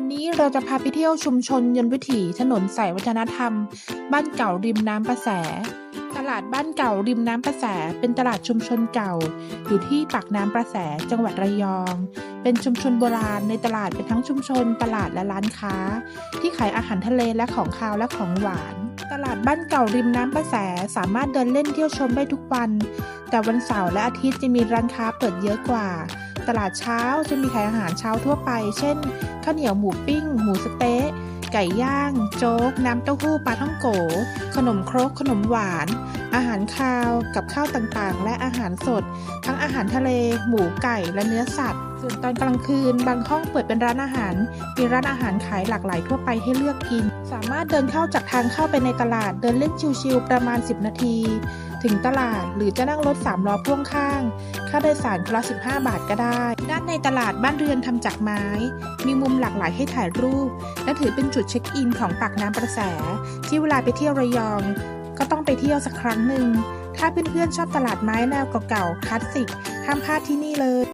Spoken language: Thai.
วันนี้เราจะพาไปเที่ยวชุมชนยนต์วิถีถนนสายวัฒนธรรม บ้านเก่าริมน้ำประแส ตลาดบ้านเก่าริมน้ำประแส เป็นตลาดชุมชนเก่า อยู่ที่ปากน้ำประแสจังหวัดระยอง เป็นชุมชนโบราณในตลาดเป็นทั้งชุมชน ตลาดและร้านค้า ที่ขายอาหารทะเลและของคาวและของหวาน ตลาดบ้านเก่าริมน้ำประแสสามารถเดินเล่นเที่ยวชมได้ทุกวัน แต่วันเสาร์และอาทิตย์จะมีร้านค้าเปิดเยอะกว่า ตลาดเช้าจะมีขายอาหารเช้าทั่วไป เช่น ข้าวเหนียวหมูปิ้ง หมูสเต๊ะ ไก่ย่าง โจ๊ก น้ำเต้าหู้ ปลาท่องโก ขนมครก ขนมหวาน อาหารคาว กับข้าวต่างๆ และอาหารสด ทั้งอาหารทะเล หมูไก่ และเนื้อสัตว์ ส่วนตอนกลางคืน บางห้องเปิดเป็นร้านอาหาร มีร้านอาหารขายหลากหลายทั่วไปให้เลือกกิน สามารถเดินเข้าจากทางเข้าไปในตลาด เดินเล่นชิวๆประมาณ 10 นาที ถึงตลาด หรือจะนั่งรถสามล้อพ่วงข้าง ค่าโดยสารคนละ15 บาทก็ได้ ด้านในตลาดบ้านเรือนทำจากไม้ มีมุมหลากหลายให้ถ่ายรูป และถือเป็นจุดเช็คอินของปากน้ำประแส ที่เวลาไปเที่ยวระยอง ก็ต้องไปเที่ยวสักครั้งหนึ่ง ถ้าเพื่อนๆชอบตลาดไม้แนวเก่าๆคลาสสิกห้ามพลาดที่นี่เลย